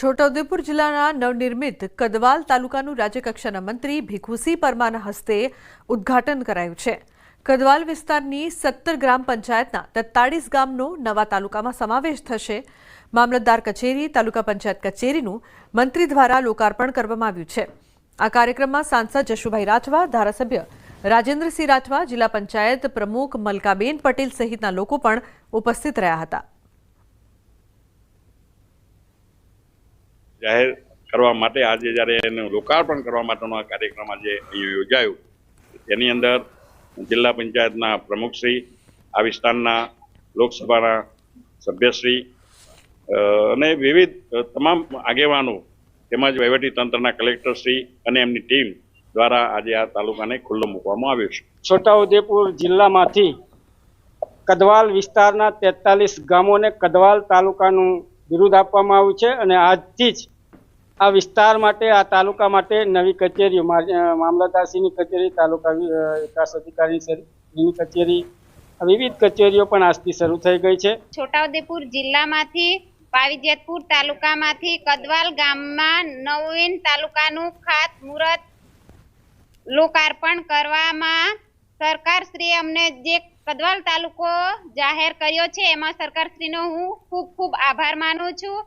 છોટાઉદેપુર જિલ્લાના નવનિર્મિત કદવાલ તાલુકાનું રાજ્યકક્ષાના મંત્રી ભીખુસી પરમાના હસ્તે ઉદ્ઘાટન કરાયું છે. કદવાલ વિસ્તારની સત્તર ગ્રામ પંચાયતના તેતાળીસ ગામનો નવા તાલુકામાં સમાવેશ થશે. મામલતદાર કચેરી, તાલુકા પંચાયત કચેરીનું મંત્રી દ્વારા લોકાર્પણ કરવામાં આવ્યું છે. આ કાર્યક્રમમાં સાંસદ જશુભાઈ રાઠવા, ધારાસભ્ય રાજેન્દ્રસિંહ રાઠવા, જિલ્લા પંચાયત પ્રમુખ મલકાબેન પટેલ સહિતના લોકો પણ ઉપસ્થિત રહ્યા હતા. જાહેર કરવા માટે આજે જ્યારે એનું લોકાર્પણ કરવા માટેનો આ કાર્યક્રમ આજે અહીં યોજાયો, તેની અંદર જિલ્લા પંચાયતના પ્રમુખશ્રી આ વિસ્તારના લોકસભાના સભ્યશ્રી અને વિવિધ તમામ આગેવાનો તેમજ વહીવટી તંત્રના કલેક્ટરશ્રી અને એમની ટીમ દ્વારા આજે આ તાલુકાને ખુલ્લો મૂકવામાં આવ્યો છે. છોટાઉદેપુર જિલ્લામાંથી કદવાલ વિસ્તારના તેતાલીસ ગામોને કદવાલ તાલુકાનું બિરુદ આપવામાં આવ્યું છે અને આજથી જ આ વિસ્તાર માટે, આ તાલુકા માટે નવી કચેરીઓ મામલતદારશ્રીની કચેરી, તાલુકા વિકાસ અધિકારીની કચેરી વિવિધ કચેરીઓ પણ આજથી શરૂ થઈ ગઈ છે. છોટાઉદેપુર જિલ્લામાંથી પાવીજેતપુર તાલુકામાંથી કદવાલ ગામમાં નવીન તાલુકાનું ખાતમુહૂર્ત લોકાર્પણ કરવામાં સરકારશ્રીએ અમને જે કદવાલ તાલુકો જાહેર કર્યો છે. એમાં સરકારશ્રીનો હું ખૂબ ખૂબ આભાર માનું છું.